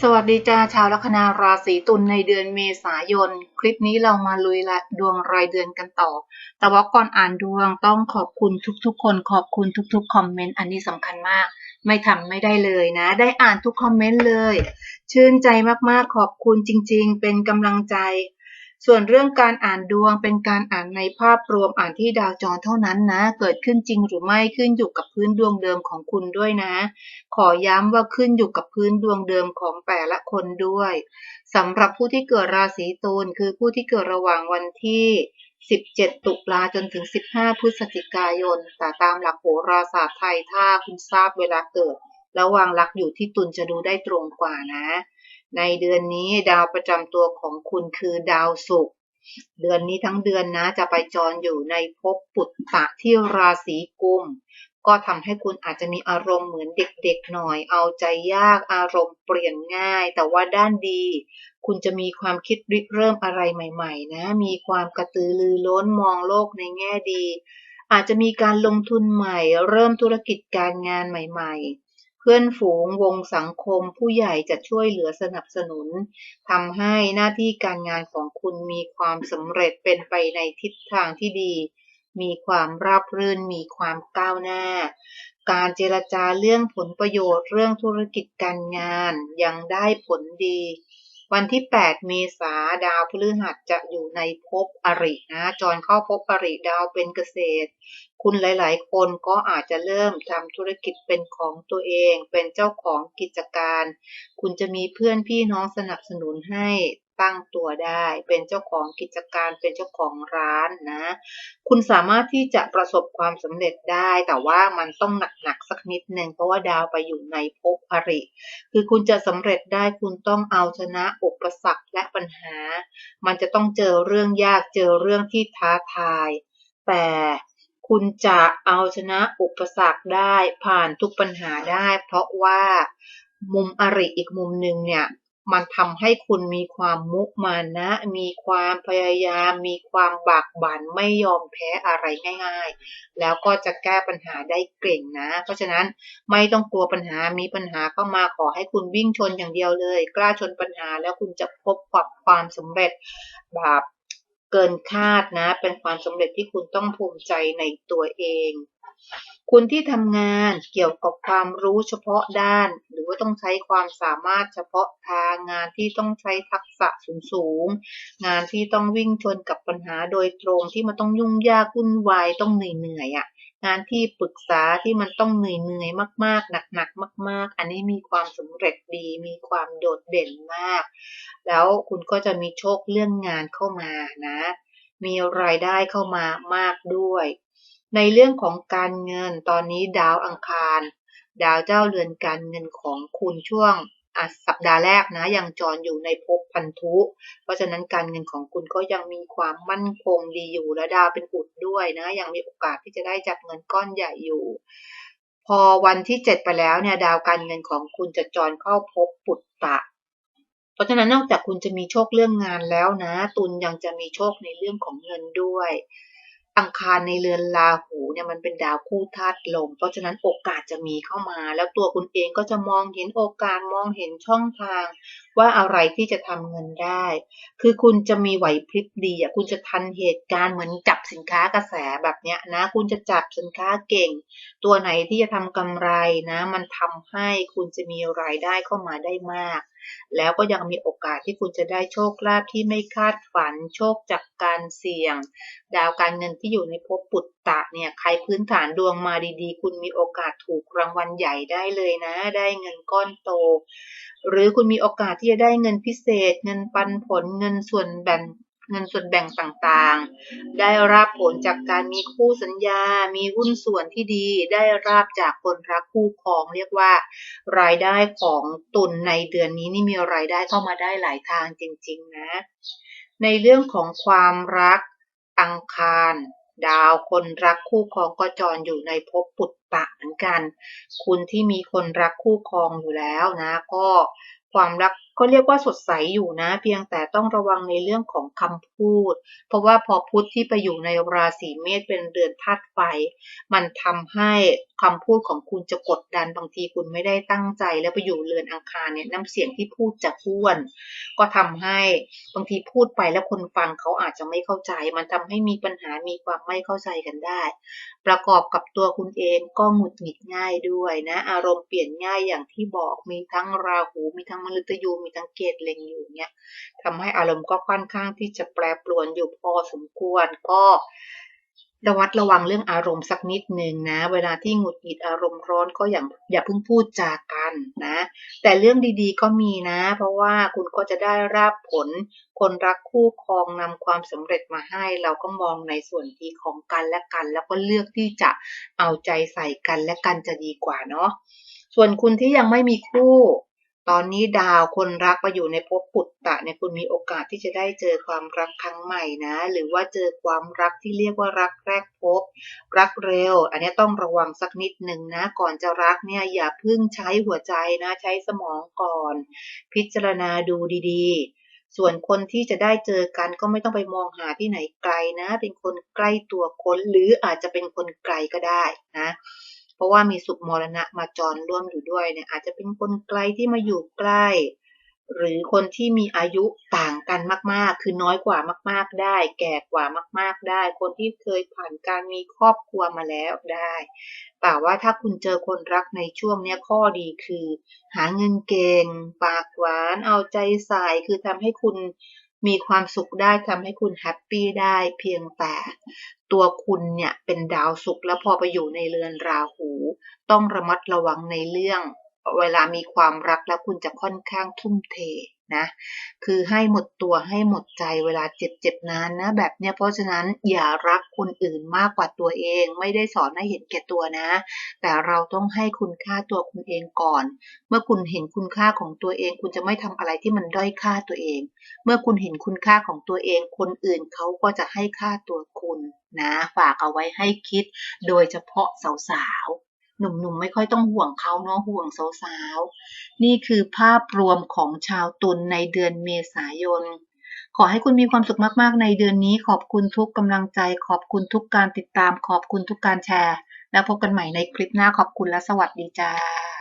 สวัสดีจ้าชาวลัคนาราศีตุลในเดือนเมษายน คลิปนี้เรามาลุยละดวงรายเดือนกันต่อ แต่ว่าก่อนอ่านดวงต้องขอบคุณทุกๆ คนขอบคุณทุกๆคอมเมนต์อันนี้สำคัญมาก ไม่ทำไม่ได้เลยนะ ได้อ่านทุกคอมเมนต์เลย ชื่นใจมากๆขอบคุณจริงๆ เป็นกำลังใจ ส่วนเรื่องการอ่านดวงเป็นการอ่านในภาพรวมอ่านที่ดาวจรเท่านั้นนะ เกิดขึ้นจริงหรือไม่ขึ้นอยู่กับพื้นดวงเดิมของคุณด้วยนะ ขอย้ำว่าขึ้นอยู่กับพื้นดวงเดิมของแต่ละคนด้วยสำหรับผู้ที่เกิดราศีตุลคือผู้ที่เกิดระหว่างวันที่ 17 ตุลาจนถึง 15 พฤศจิกายนแต่ตามหลักโหราศาสตร์ไทยถ้าคุณทราบเวลาเกิด ระหว่างหลักอยู่ที่ตุลจะดูได้ตรงกว่านะ ในเดือนนี้ดาวประจำตัวของคุณคือดาวศุกร์เดือนนี้ทั้งเดือนนะจะไปจรอยู่ในภพปุตตะที่ราศีกุม ก็ทำให้คุณอาจจะมีอารมณ์เหมือนเด็กๆหน่อย เอาใจยากอารมณ์เปลี่ยนง่าย แต่ว่าด้านดี คุณจะมีความคิดริเริ่มอะไรใหม่ ๆ นะ มีความกระตือรือร้นมองโลกในแง่ดี อาจจะมีการลงทุนใหม่ เริ่มธุรกิจการงานใหม่ ๆ พื่อนฝูงวงสังคมผู้ใหญ่จะช่วยเหลือสนับสนุนทำให้หน้าที่การงานของคุณมีความสำเร็จเป็นไปในทิศทางที่ดี มีความราบรื่นมีความก้าวหน้า การเจรจาเรื่องผลประโยชน์เรื่องธุรกิจการงานยังได้ผลดี วันที่ 8 เมษาดาวพฤหัสจะอยู่ในภพอรินะ จรเข้าภพอริดาวเป็นเกษตร คุณหลาย ๆ คนก็อาจจะเริ่มทำธุรกิจเป็นของตัวเอง เป็นเจ้าของกิจการ คุณจะมีเพื่อนพี่น้องสนับสนุนให้ ตั้งตัวได้ เป็นเจ้าของกิจการเป็นเจ้าของร้านนะ คุณสามารถที่จะประสบความสำเร็จได้ แต่ว่ามันต้องหนักๆสักนิดหนึ่งเพราะว่าดาวไปอยู่ในภพอริ คือคุณจะสำเร็จได้คุณต้องเอาชนะอุปสรรคและปัญหา มันจะต้องเจอเรื่องยากเจอเรื่องที่ท้าทาย แต่คุณจะเอาชนะอุปสรรคได้ผ่านทุกปัญหาได้ เพราะว่ามุมอริอีกมุมหนึ่งเนี่ย มันทำให้คุณมีความมุมานะ มีความพยายาม มีความบากบั่นไม่ยอมแพ้อะไรง่ายๆ แล้วก็จะแก้ปัญหาได้เก่งนะ เพราะฉะนั้นไม่ต้องกลัวปัญหา มีปัญหาเข้ามาขอให้คุณวิ่งชนอย่างเดียวเลย กล้าชนปัญหาแล้วคุณจะพบกับความสำเร็จแบบเกินคาดนะ เป็นความสำเร็จที่คุณต้องภูมิใจในตัวเอง คุณที่ทำงานเกี่ยวกับความรู้เฉพาะด้าน หรือว่าต้องใช้ความสามารถเฉพาะทางงานที่ต้องใช้ทักษะสูงๆงงานที่ต้องวิ่งชนกับปัญหาโดยตรงที่มันต้องยุ่งยากวุ่นวายต้องเหนื่อยๆอะงานที่ปรึกษาที่มันต้องเหนื่อยๆมาก ๆ หนักๆ มาก ๆ อันนี้มีความสำเร็จดี มีความโดดเด่นมาก แล้วคุณก็จะมีโชคเรื่องงานเข้ามานะ มีรายได้เข้ามามากด้วย ในเรื่องของการเงินตอนนี้ดาวอังคาร ดาวเจ้าเรือนการเงินของคุณช่วงสัปดาห์แรกนะยังจรอยู่ในภพพันธุ เพราะฉะนั้นการเงินของคุณก็ยังมีความมั่นคงดีอยู่และดาวเป็นอุดด้วยนะยังมีโอกาสที่จะได้จับเงินก้อนใหญ่อยู่ พอวันที่เจ็ดไปแล้วเนี่ยดาวการเงินของคุณจะจรเข้าภพปุตตะ เพราะฉะนั้นนอกจากคุณจะมีโชคเรื่องงานแล้วนะ ตุลยังจะมีโชคในเรื่องของเงินด้วย อังคารในเรือนราหูเนี่ยมันเป็นดาวคู่ธาตุลม เพราะฉะนั้นโอกาสจะมีเข้ามา แล้วตัวคุณเองก็จะมองเห็นโอกาสมองเห็นช่องทาง ว่าอะไรที่จะทำเงินได้ คือคุณจะมีไหวพริบดีอะคุณจะทันเหตุการณ์เหมือนจับสินค้ากระแสแบบเนี้ยนะ คุณจะจับสินค้าเก่ง ตัวไหนที่จะทำกำไรนะ มันทำให้คุณจะมีรายได้เข้ามาได้มากแล้วก็ยังมีโอกาสที่คุณจะได้โชคลาภที่ไม่คาดฝัน โชคจากการเสี่ยง ดาวการเงินที่อยู่ในภพปุตตะเนี่ย ใครพื้นฐานดวงมาดีๆ คุณมีโอกาสถูกรางวัลใหญ่ได้เลยนะ ได้เงินก้อนโต หรือคุณมีโอกาสที่จะได้เงินพิเศษ เงินปันผลเงินส่วนแบ่งเงินส่วนแบ่งต่างๆ ได้รับผลจากการมีคู่สัญญา มีหุ้นส่วนที่ดี ได้รับจากคนรักคู่ครอง เรียกว่า รายได้ของตุนในเดือนนี้นี่มีรายได้เข้ามาได้หลายทางจริง ๆ นะ ในเรื่องของความรักอังคาร ดาวคนรักคู่ครองก็จรอยู่ในภพปุตตะเหมือนกัน คุณที่มีคนรักคู่ครองอยู่แล้วนะ ก็ ความรักก็เรียกว่าสดใสอยู่นะ เพียงแต่ต้องระวังในเรื่องของคำพูด เพราะว่าพอพุธที่ไปอยู่ในราศีเมษเป็นเดือนธาตุไฟ มันทำให้คำพูดของคุณจะกดดันบางทีคุณไม่ได้ตั้งใจ แล้วไปอยู่เรือนอังคารเนี่ยน้ำเสียงที่พูดจะพ้วน ก็ทำให้บางทีพูดไปแล้วคนฟังเขาอาจจะไม่เข้าใจ มันทำให้มีปัญหามีความไม่เข้าใจกันได้ ประกอบกับตัวคุณเองก็หงุดหงิดง่ายด้วยนะอารมณ์เปลี่ยนง่ายอย่างที่บอกมีทั้งราหูมีทั้งมฤตยูมีทั้งเกตเล็งอยู่เนี่ยทำให้อารมณ์ก็ค่อนข้างที่จะแปรปรวนอยู่พอสมควรก็ระวัดระวังเรื่องอารมณ์สักนิดหนึ่งนะ เวลาที่หงุดหงิดอารมณ์ร้อนก็อย่าอย่าเพิ่งพูดจากันนะ แต่เรื่องดีๆก็มีนะ เพราะว่าคุณก็จะได้รับผล คนรักคู่ครองนำความสำเร็จมาให้ เราก็มองในส่วนดีของกันและกัน แล้วก็เลือกที่จะเอาใจใส่กันและกันจะดีกว่าเนาะส่วนคุณที่ยังไม่มีคู่ ตอนนี้ดาวคนรักไปอยู่ในภพปุตตะเนี่ยคุณมีโอกาสที่จะได้เจอความรักครั้งใหม่นะ หรือว่าเจอความรักที่เรียกว่ารักแรกพบ รักเร็ว อันนี้ต้องระวังสักนิดหนึ่งนะ ก่อนจะรักเนี่ยอย่าเพิ่งใช้หัวใจนะ ใช้สมองก่อน พิจารณาดูดีๆ ส่วนคนที่จะได้เจอกันก็ไม่ต้องไปมองหาที่ไหนไกลนะ เป็นคนใกล้ตัวคนหรืออาจจะเป็นคนไกลก็ได้นะ ราะว่ามีสุขมรณะมาจรร่วมอยู่ด้วยเนี่ยอาจจะเป็นคนไกลที่มาอยู่ใกล้ หรือคนที่มีอายุต่างกันมาก ๆ คือน้อยกว่ามาก ๆได้ แก่กว่ามาก ๆได้ คนที่เคยผ่านการมีครอบครัวมาแล้วได้แต่ว่าถ้าคุณเจอคนรักในช่วงนี้ข้อดีคือ หาเงินเก่ง ปากหวาน เอาใจใส่คือทำให้คุณ มีความสุขได้ทำให้คุณแฮปปี้ได้เพียงแต่ตัวคุณเนี่ยเป็นดาวสุขแล้วพอไปอยู่ในเรือนราหู ต้องระมัดระวังในเรื่อง เวลามีความรักแล้วคุณจะค่อนข้างทุ่มเท นะคือให้หมดตัวให้หมดใจเวลาเจ็บเจ็บนานนะแบบเนี้ยเพราะฉะนั้นอย่ารักคนอื่นมากกว่าตัวเอง ไม่ได้สอนให้เห็นแก่ตัวนะ แต่เราต้องให้คุณค่าตัวคุณเองก่อน เมื่อคุณเห็นคุณค่าของตัวเอง คุณจะไม่ทำอะไรที่มันด้อยค่าตัวเอง เมื่อคุณเห็นคุณค่าของตัวเอง คนอื่นเขาก็จะให้ค่าตัวคุณนะ ฝากเอาไว้ให้คิด โดยเฉพาะสาว หนุ่มๆไม่ค่อยต้องห่วงเขาเนาะห่วงสาวๆ นี่คือภาพรวมของชาวตุลในเดือนเมษายน ขอให้คุณมีความสุขมากๆ ในเดือนนี้ ขอบคุณทุกกำลังใจ ขอบคุณทุกการติดตาม ขอบคุณทุกการแชร์ แล้วพบกันใหม่ในคลิปหน้าขอบคุณและสวัสดีจ้า